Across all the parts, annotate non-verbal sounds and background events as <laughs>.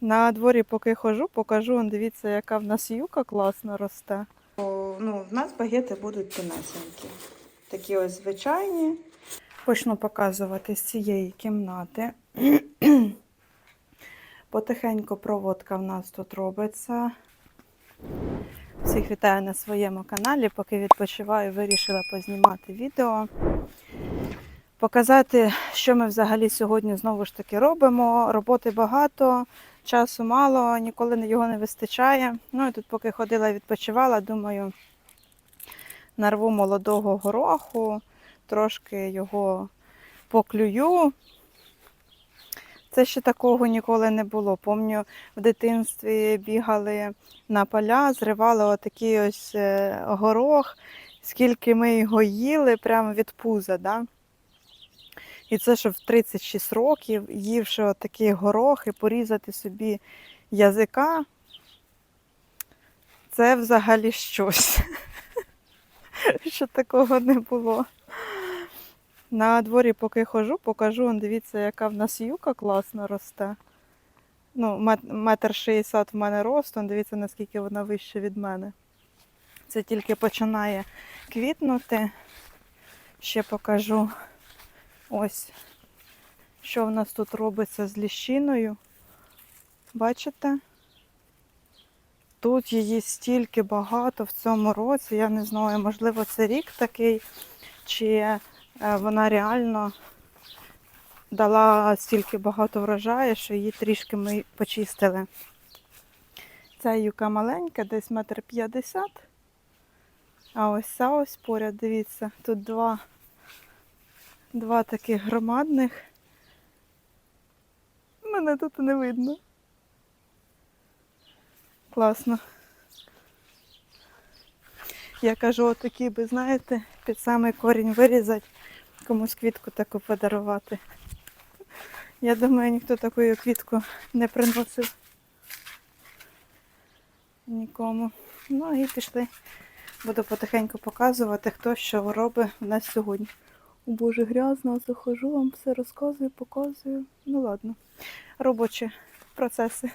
На дворі поки хожу, покажу, он, дивіться, яка в нас юка класно росте. Ну, в нас багети будуть тонесенькі. Такі ось звичайні. Почну показувати з цієї кімнати. <clears throat> Потихеньку проводка в нас тут робиться. Всіх вітаю на своєму каналі. Поки відпочиваю, вирішила познімати відео. Показати, що ми взагалі сьогодні знову ж таки робимо. Роботи багато, часу мало, ніколи його не вистачає. Ну і тут, поки ходила відпочивала, думаю, нарву молодого гороху, трошки його поклюю. Це ще такого ніколи не було. Помню, в дитинстві бігали на поля, зривали отакий ось е, горох, скільки ми його їли, прямо від пуза. Да? І це що в 36 років, ївши отакий горох і порізати собі язика, це взагалі щось. <laughs> Що такого не було. На дворі поки хожу, покажу, дивіться, яка в нас юка класно росте. Ну, метр шістдесят в мене росту, дивіться, наскільки вона вища від мене. Це тільки починає квітнути. Ще покажу ось, що в нас тут робиться з ліщиною. Бачите? Тут її стільки багато в цьому році. Я не знаю, можливо, це рік такий, чи е, вона реально дала стільки багато врожаю, що її трішки ми почистили. Ця юка маленька, десь метр п'ятдесят. А ось ця ось поряд, дивіться, тут два, два таких громадних. Мене тут не видно. Класно. Я кажу, отакі би, знаєте, під самий корінь вирізати, комусь квітку таку подарувати. Я думаю, ніхто таку квітку не приносив нікому. Ну і пішли. Буду потихеньку показувати, хто що робить у нас сьогодні. Боже, грязно, захожу, вам все розказую, показую. Ну ладно. Робочі процеси.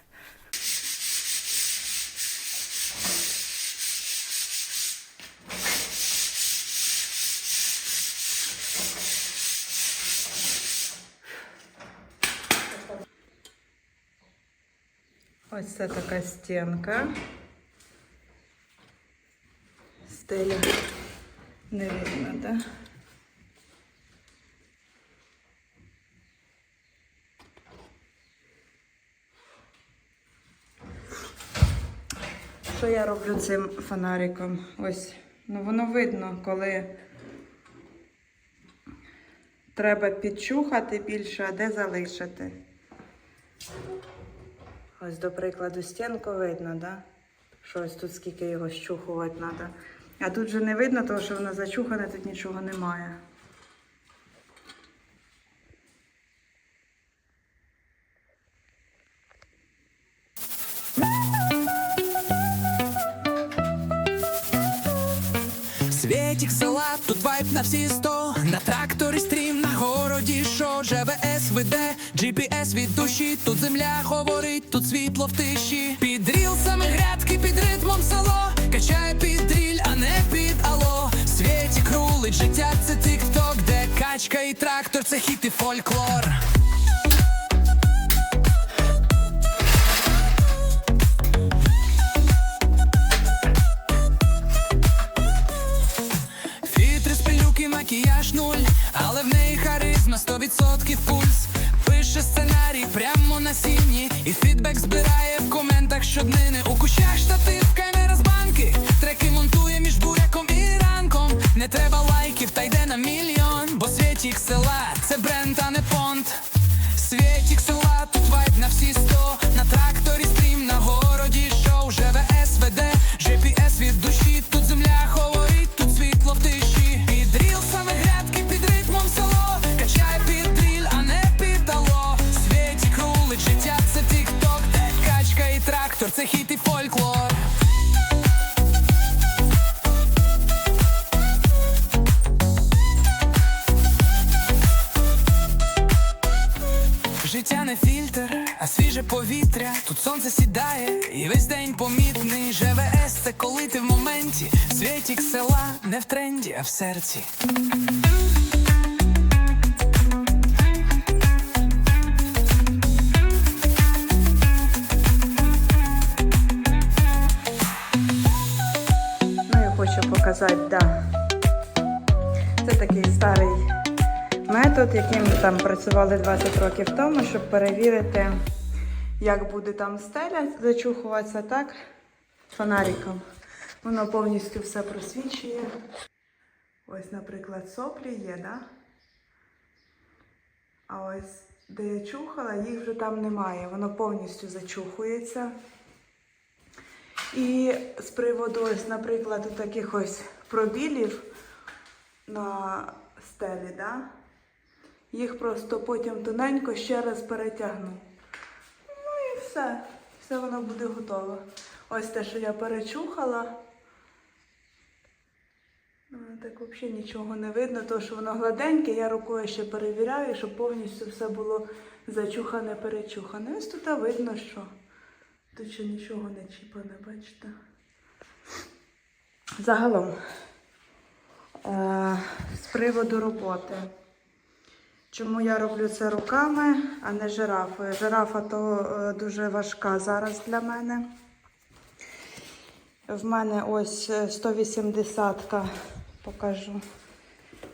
Ось це така стінка. Стеля не видно, да? Я роблю цим фонариком? Ось, ну воно видно, коли треба підчухати більше, а де залишити. Ось, до прикладу, стінку видно, да? що ось тут скільки його щухувати треба. А тут же не видно, тому що воно зачухане, тут нічого немає. Світік села, тут вайб на всі сто. На тракторі стрім, на городі шо ЖВС веде, GPS від душі, тут земля говорить, тут світло в тиші. Під рілсами грядки, під ритмом село Качає під дріль, а не під ало. Світік рулить, життя. Це тік-ток, де качка і трактор, це хіт і фольклор але в неї харизма 100% пульс. Пише сценарій прямо на сіні, і фідбек збирає в коментах щоднини. У кущах штатив, камера з банки, треки монтує між буряком і ранком. Не треба лайків, та йде на мільйон, бо світік села це бренд, а не понт. Світік села, тут вайб на всі сто На тракторі сідає, і весь день помітний. ЖВС це коли ти в моменті. Світік села не в тренді, а в серці. Ну, я хочу показати, да. Це такий старий метод, яким там працювали 20 років тому, щоб перевірити, як буде там стеля зачухуватися, так? Фонариком. Воно повністю все просвічує. Ось, наприклад, соплі є, да? А ось де я чухала, їх вже там немає. Воно повністю зачухується. І з приводу, ось, наприклад, таких ось пробілів на стелі, да? їх просто потім тоненько ще раз перетягну. Все. Все воно буде готово. Ось те, що я перечухала. Ну, Так взагалі нічого не видно, тому що воно гладеньке, я рукою ще перевіряю, щоб повністю все було зачухане, перечухане. Ось тут видно, що тут ще нічого не чіпане, бачите. Загалом, е, з приводу роботи. Чому я роблю це руками, а не жирафою? Жирафа то е, дуже важка зараз для мене. В мене ось 180-ка, покажу.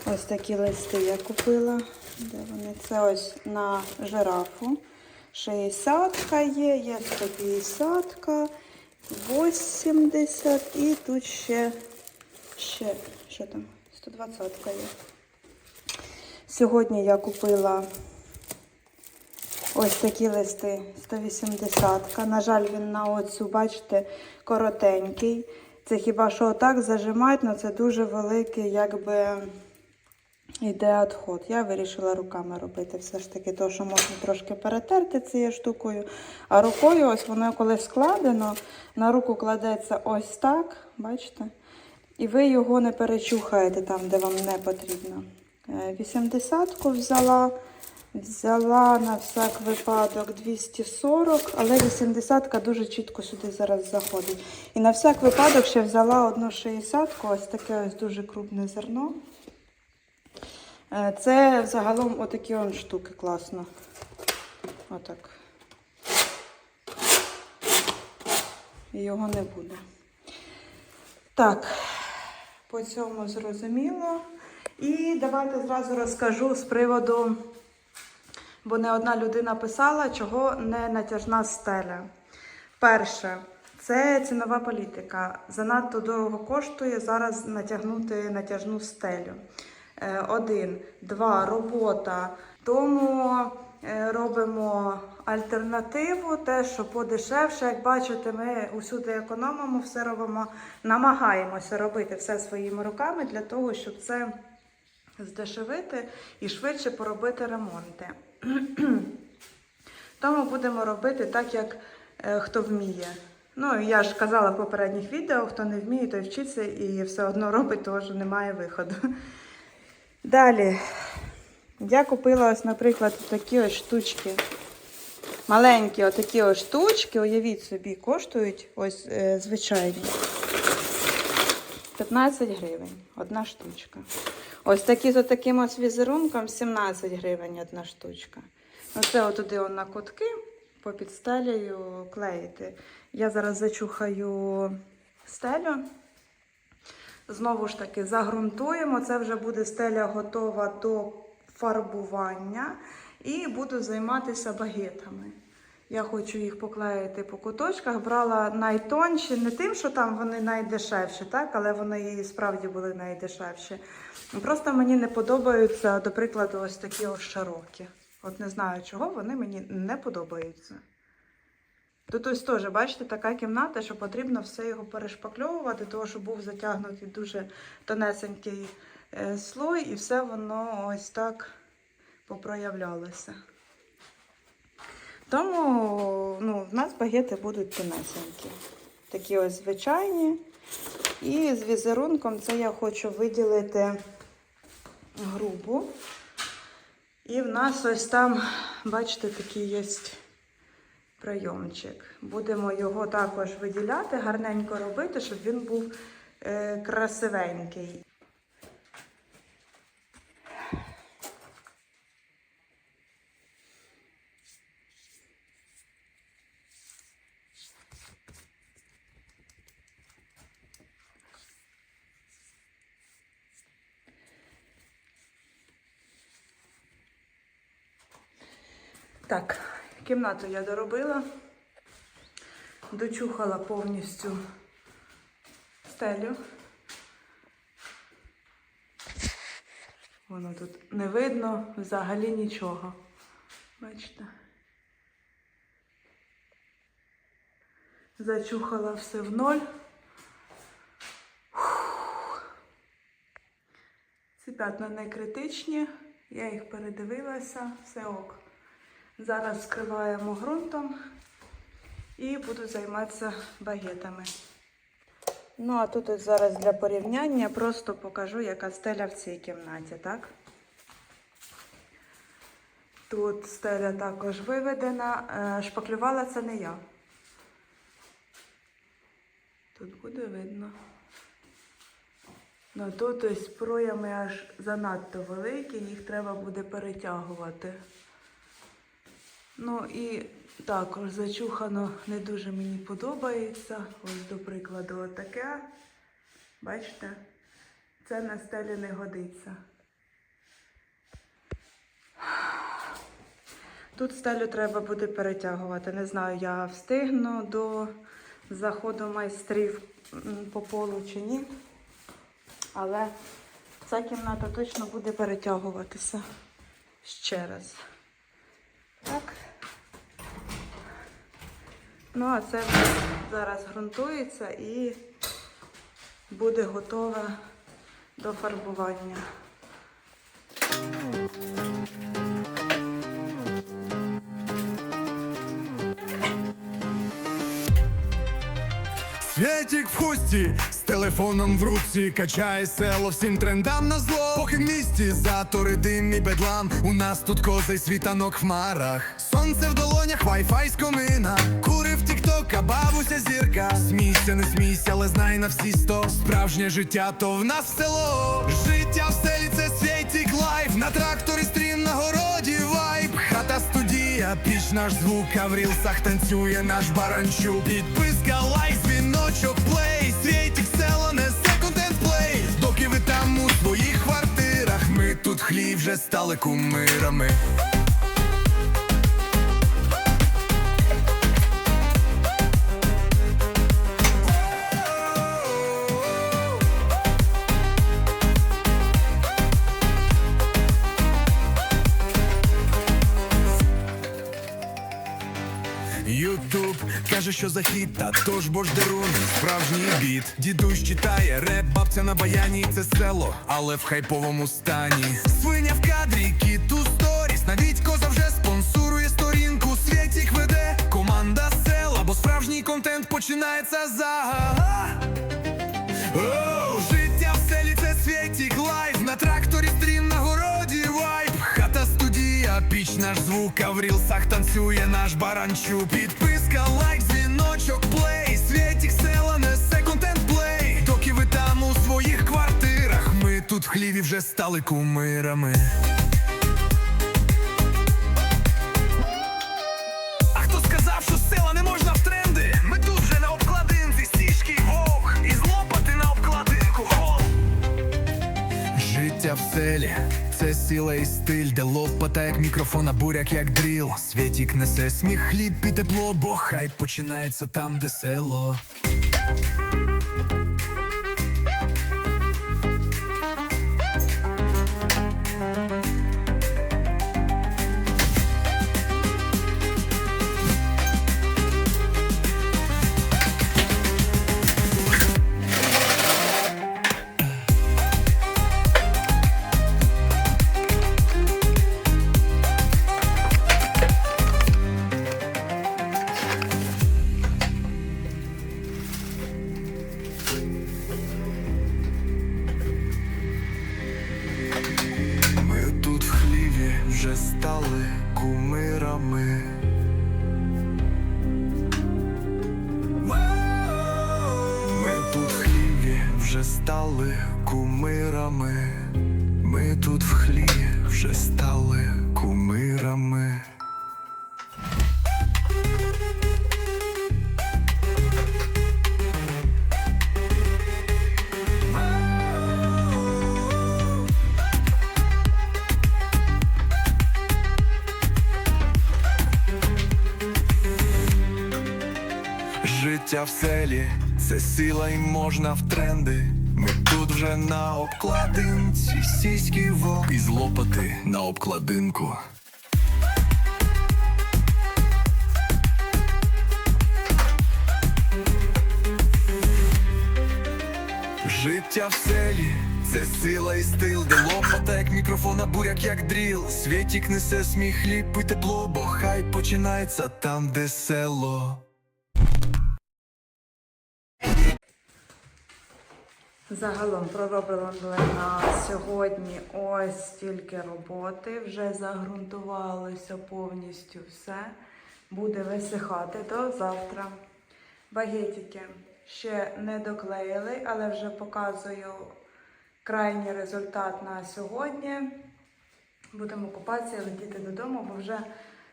Ось такі листи я купила. Де вони? Це ось на жирафу. 60-ка є, є 150-ка, 80 і тут ще, ще, що там, 120-ка є. Сьогодні я купила ось такі листи 180-ка. На жаль, він на оцю, бачите, коротенький. Це хіба що отак зажимати, але це дуже великий, якби йде відход. Я вирішила руками робити все ж таки, то, що можна трошки перетерти цією штукою. А рукою, ось воно коли складено, на руку кладеться ось так, бачите? І ви його не перечухаєте там, де вам не потрібно. 80-ку взяла. Взяла на всяк випадок 240, але 80-ка дуже чітко сюди зараз заходить. І на всяк випадок ще взяла одну 60-ку, ось таке ось дуже крупне зерно. Е, Це загалом отакі он штуки класно. Отак. Його не буде. Так, по цьому зрозуміло. І давайте зразу розкажу з приводу, бо не одна людина писала, чого не натяжна стеля. Перше, це цінова політика. Занадто дорого коштує зараз натягнути натяжну стелю. Е, Один, два, робота. Тому е, робимо альтернативу, те, що подешевше. Як бачите, ми усюди економимо, все робимо, намагаємося робити все своїми руками для того, щоб це здешевити і швидше поробити ремонти. <clears throat> Тому будемо робити так, як е, хто вміє. Ну, я ж казала в попередніх відео, хто не вміє, той вчиться і все одно робить, тому що немає виходу. <laughs> Далі. Я купила ось, наприклад, такі ось штучки. Маленькі отакі ось штучки, уявіть собі, коштують ось е, звичайні. 15 гривень одна штучка. Ось такі з таким ось візерунком 17 гривень одна штучка. Оце отуди он на кутки попід стелею клеїти. Я зараз зачухаю стелю. Знову ж таки, загрунтуємо. Це вже буде стеля готова до фарбування. І буду займатися багетами. Я хочу їх поклеїти по куточках. Брала найтонші, не тим, що там вони найдешевші, так? але вони і справді були найдешевші. Просто мені не подобаються, до прикладу, ось такі ось широкі. От не знаю, чого вони мені не подобаються. Тут ось теж, бачите, така кімната, що потрібно все його перешпакльовувати, тому що був затягнутий дуже тонесенький е, слой, і все воно ось так попроявлялося. Тому ну, в нас багети будуть тонесенькі. Такі ось звичайні. І з візерунком це я хочу виділити грубу. І в нас ось там, бачите, такі є прийомчик. Будемо його також виділяти, гарненько робити, щоб він був е, красивенький. Так, кімнату я доробила, дочухала повністю стелю. Воно тут не видно взагалі нічого. Бачите? Зачухала все в ноль. Ці п'ятна не критичні, я їх передивилася, все ок. Зараз скриваємо ґрунтом і буду займатися багетами. Ну, а тут ось зараз для порівняння просто покажу, яка стеля в цій кімнаті, так? Тут стеля також виведена. Е, Шпаклювала це не я. Тут буде видно. Ну тут ось проями аж занадто великі, їх треба буде перетягувати. Ну і також зачухано не дуже мені подобається. Ось, до прикладу, отаке. Бачите? Це на стелі не годиться. Тут стелю треба буде перетягувати. Не знаю, я встигну до заходу майстрів по полу чи ні. Але ця кімната точно буде перетягуватися ще раз. Так. Ну, а це зараз ґрунтується і буде готове до фарбування. Світік в хусті з телефоном в руці качає село всім трендам на зло. Поки в місті затори, дим і бедлам. У нас тут козий світанок в хмарах. Сонце в долонях, вайфай з комина. Курив тікток, а бабуся зірка. Смійся, не смійся, але знай на всі сто. Справжнє життя, то в нас село. Життя в селі це світік лайф. На тракторі стрім на городі вайб. Хата студія, піч наш звук, а в рілсах танцює наш баранчук. Підписка, лайк, дзвіночок, плей. Світік село несе контент плей. Доки ви там у своїх квартирах, ми тут хліб вже стали кумирами. Каже, що за хіт, та то ж бо ж дерун, справжній біт. Дідусь читає реп, бабця на баяні, це село, але в хайповому стані. Свиня в кадрі, кіт у сторіс. Навіть коза вже спонсорує сторінку. Світік веде команда села, бо справжній контент починається за. Оу, життя в селі це світік лайф На тракторі стрім на городі вайб Хата студія, піч наш звук, а в рілсах танцює наш баранчу Підписка, лайк, дзвіночок, плей. Світік плей Доки ви там у своїх квартирах. Ми тут в хліві вже стали кумирами. А хто сказав, що села не можна в тренди? Ми тут вже на обкладинці, стіжки вовк І злопати на обкладинку. Гол. Життя в селі це сила і стиль, де лопата як мікрофон, а буряк як дріл. Світік несе сміх, хліб і тепло, бо хай починається там, де село. В селі це сила і можна в тренди. Ми тут вже на обкладинці, сіський вок і злопати на обкладинку. Життя в селі, це сила і стил, де лопата, як мікрофон, а буряк, як дріл. Світік несе сміх, хліб і тепло, бо хай починається там, де село. Загалом проробили на сьогодні ось стільки роботи. Вже загрунтувалося повністю все. Буде висихати до завтра. Багетики ще не доклеїли, але вже показую крайній результат на сьогодні. Будемо купатися і летіти додому, бо вже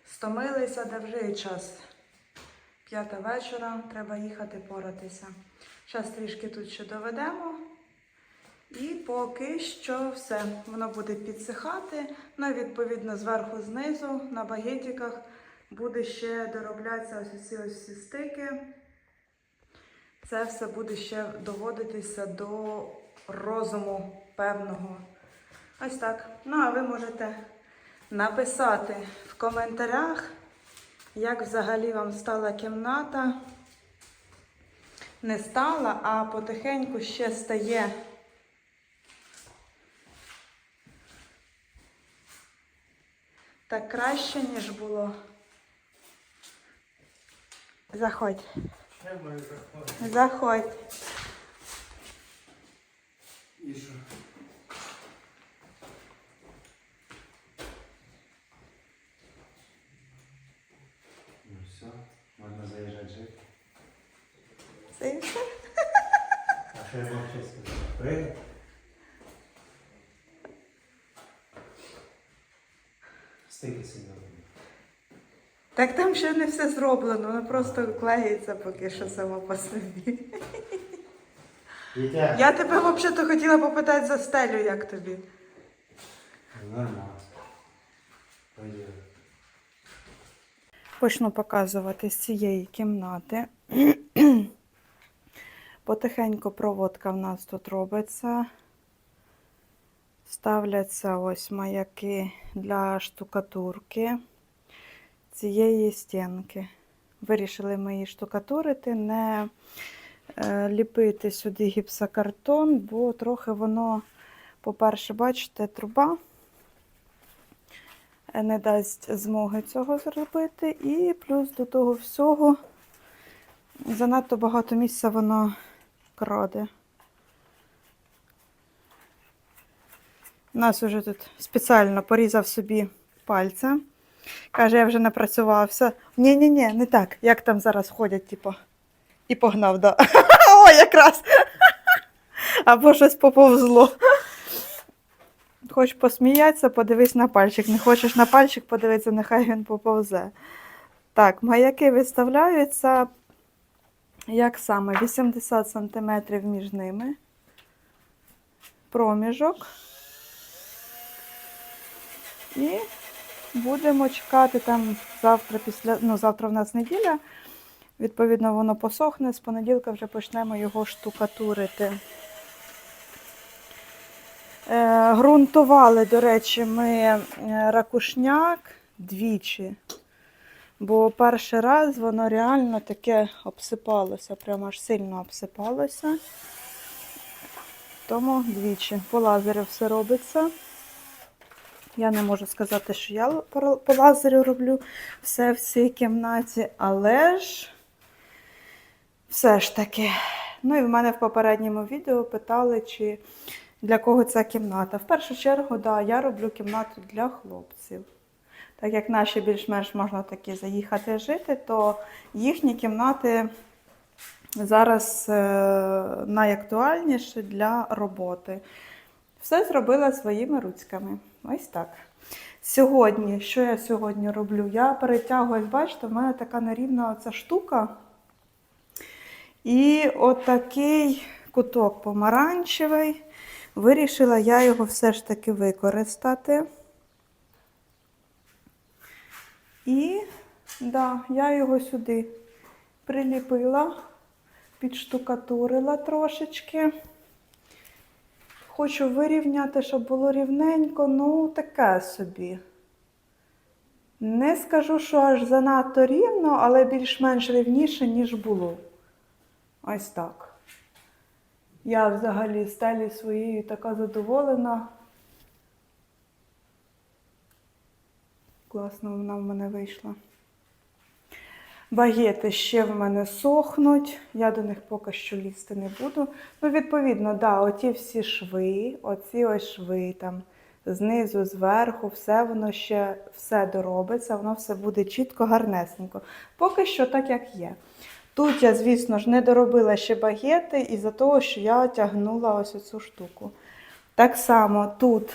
стомилися, де вже і час. П'ята вечора, треба їхати поратися. Зараз трішки тут ще доведемо. І поки що все. Воно буде підсихати. Ну відповідно зверху знизу на багетиках буде ще дороблятися ось ці ось всі стики. Це все буде ще доводитися до розуму певного. Ось так. Ну, а ви можете написати в коментарях, як взагалі вам стала кімната. Не стала, а потихеньку ще стає. Так краще, ніж було. Заходь. Заходь. І що? Ну все, можна заїжджати жити. Це і все. А що я вам ще сказати? Прийде? Стики сильно. Так там ще не все зроблено, воно просто клеїться поки що само по собі. Вітя? Я тебе взагалі хотіла попитати за стелю, як тобі. Нормально. Почну показувати з цієї кімнати. <clears throat> Потихеньку проводка в нас тут робиться. Ставляться ось маяки для штукатурки цієї стінки. Вирішили ми її штукатурити, не е, ліпити сюди гіпсокартон, бо трохи воно, по-перше, бачите, труба не дасть змоги цього зробити. І плюс до того всього занадто багато місця воно краде. У нас уже тут спеціально порізав собі пальця. Каже, я вже напрацювався. Ні-ні-ні, не так. Як там зараз ходять, типу, і погнав, да. <laughs> О, якраз. <laughs> Або щось поповзло. Хочеш посміятися, подивись на пальчик. Не хочеш на пальчик подивитися, нехай він поповзе. Так, маяки виставляються як саме 80 см між ними. Проміжок. І будемо чекати там завтра після. Ну, завтра в нас неділя. Відповідно, воно посохне. З понеділка вже почнемо його штукатурити. Е, Грунтували, до речі, ми е, ракушняк двічі. Бо перший раз воно реально таке обсипалося, прямо аж сильно обсипалося. Тому двічі. По лазеру все робиться. Я не можу сказати, що я по лазеру роблю все в цій кімнаті, але ж все ж таки. Ну і в мене в попередньому відео питали, чи для кого ця кімната. В першу чергу, да, я роблю кімнату для хлопців. Так як наші більш-менш можна такі заїхати жити, то їхні кімнати зараз е, найактуальніше для роботи. Все зробила своїми руцьками. Ось так. Сьогодні, що я сьогодні роблю? Я перетягую, бачите, в мене така нерівна оця штука. І отакий куток помаранчевий. Вирішила я його все ж таки використати. І да, я його сюди приліпила, підштукатурила трошечки. Хочу вирівняти, щоб було рівненько, ну таке собі. Не скажу, що аж занадто рівно, але більш-менш рівніше, ніж було. Ось так. Я взагалі стелі своєю така задоволена. Класно вона в мене вийшла. Багети ще в мене сохнуть, я до них поки що лізти не буду. Ну, відповідно, да, оті всі шви, оці ось шви там знизу, зверху, все воно ще все доробиться, воно все буде чітко, гарнесенько. Поки що так, як є. Тут я, звісно ж, не доробила ще багети із-за того, що я тягнула ось цю штуку. Так само тут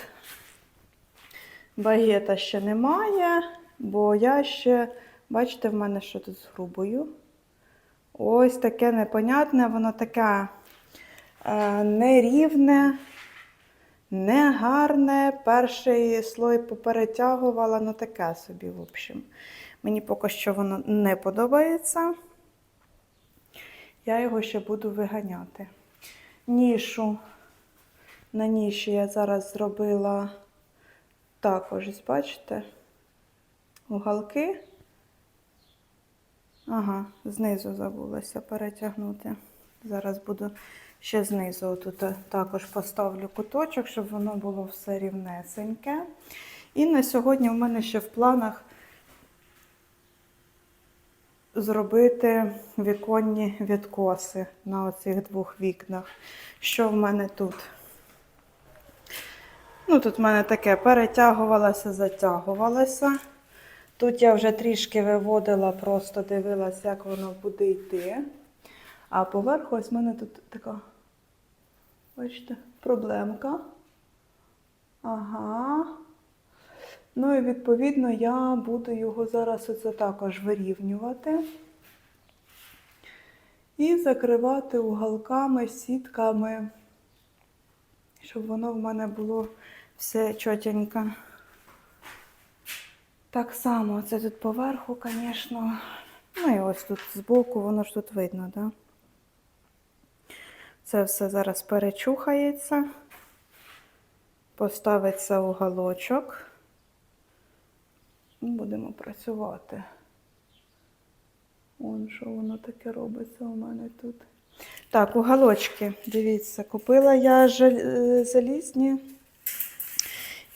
багета ще немає, бо я ще, бачите, в мене що тут з грубою. Ось таке непонятне, воно таке е, нерівне, негарне. Перший слой поперетягувала, ну таке собі, в общем. Мені поки що воно не подобається. Я його ще буду виганяти. Нішу. На ніші я зараз зробила також, бачите, уголки. Ага, знизу забулася перетягнути. Зараз буду ще знизу тут також поставлю куточок, щоб воно було все рівнесеньке. І на сьогодні в мене ще в планах зробити віконні відкоси на оцих двох вікнах. Що в мене тут? Ну, тут в мене таке перетягувалося, затягувалося. Тут я вже трішки виводила, просто дивилася, як воно буде йти. А поверху ось в мене тут така, бачите, проблемка. Ага. Ну і відповідно я буду його зараз оце також вирівнювати. І закривати уголками, сітками, щоб воно в мене було все чотенько. Так само, це тут поверху, звісно. Ну і ось тут збоку, воно ж тут видно, так? Да? Це все зараз перечухається, поставиться уголочок. Будемо працювати. Вон що воно таке робиться у мене тут. Так, уголочки, дивіться, купила я е, залізні,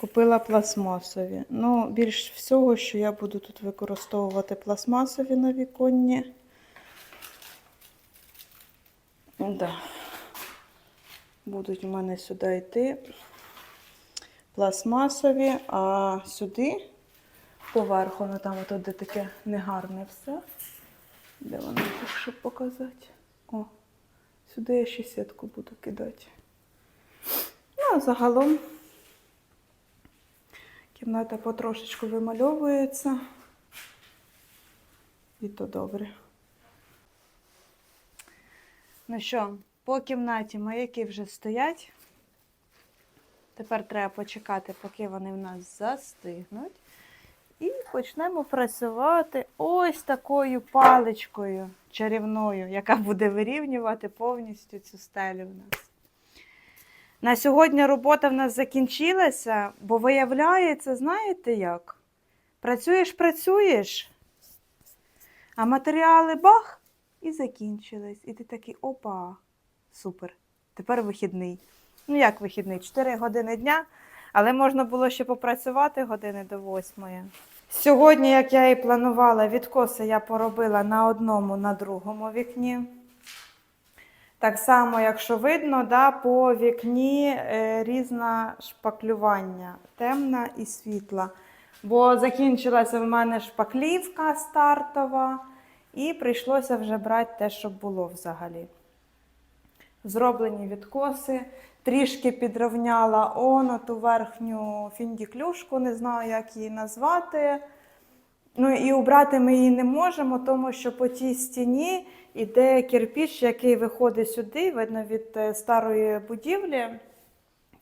купила пластмасові. Ну, більш всього, що я буду тут використовувати пластмасові на віконні. Да. Будуть в мене сюди йти пластмасові, а сюди поверху, ну там ото де таке негарне все. Де воно так, щоб показати? О, сюди я ще сітку буду кидати. Ну, а загалом кімната потрошечку вимальовується. І то добре. Ну що, по кімнаті маяки вже стоять. Тепер треба почекати, поки вони в нас застигнуть. І почнемо працювати ось такою паличкою чарівною, яка буде вирівнювати повністю цю стелю в нас. На сьогодні робота в нас закінчилася, бо виявляється, знаєте як? Працюєш, працюєш, а матеріали бах і закінчились. І ти такий опа, супер. Тепер вихідний. Ну, як вихідний? 4 години дня, але можна було ще попрацювати години до восьмої. Сьогодні, як я і планувала, відкоси я поробила на одному, на другому вікні. Так само, якщо видно, да, по вікні е, різне шпаклювання, темна і світла. Бо закінчилася в мене шпаклівка стартова, І прийшлося вже брати те, що було взагалі. Зроблені відкоси, трішки підровняла оно ту верхню фіндіклюшку, не знаю, як її назвати. Ну і убрати ми її не можемо, тому що по тій стіні йде кирпіч, який виходить сюди, видно від е, старої будівлі.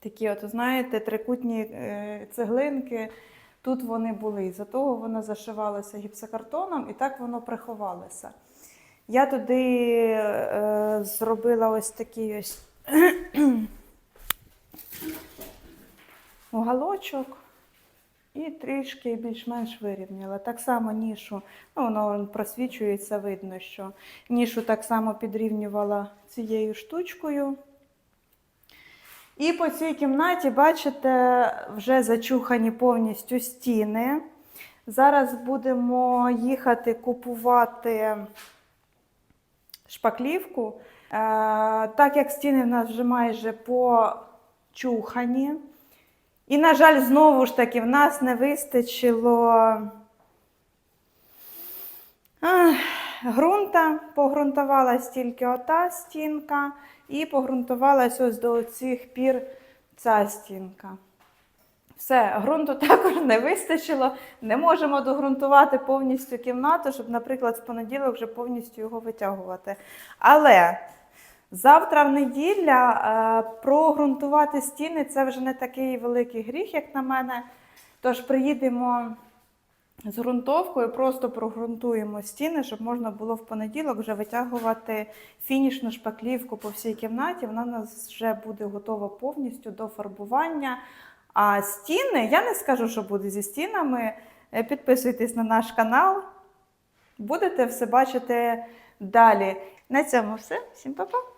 Такі, от, знаєте, трикутні е, цеглинки. Тут вони були. І за того воно зашивалося гіпсокартоном і так воно приховалося. Я туди е, зробила ось такий ось <clears throat> уголочок і трішки більш-менш вирівняла. Так само нішу, ну воно просвічується, видно, що нішу так само підрівнювала цією штучкою. І по цій кімнаті, бачите, вже зачухані повністю стіни. Зараз будемо їхати купувати шпаклівку. Е, так як стіни в нас вже майже почухані. І, на жаль, знову ж таки, в нас не вистачило ах, ґрунта. Погрунтувалась тільки ота стінка, і погрунтувалась ось до цих пір ця стінка. Все, ґрунту <laughs> також не вистачило. Не можемо догрунтувати повністю кімнату, щоб, наприклад, в понеділок вже повністю його витягувати. Але завтра в неділя е, прогрунтувати стіни це вже не такий великий гріх, як на мене. Тож приїдемо з ґрунтовкою, просто прогрунтуємо стіни, щоб можна було в понеділок вже витягувати фінішну шпаклівку по всій кімнаті. Вона у нас вже буде готова повністю до фарбування. А стіни, я не скажу, що буде зі стінами. Е, Підписуйтесь на наш канал, будете все бачити далі. На цьому все. Всім па-па!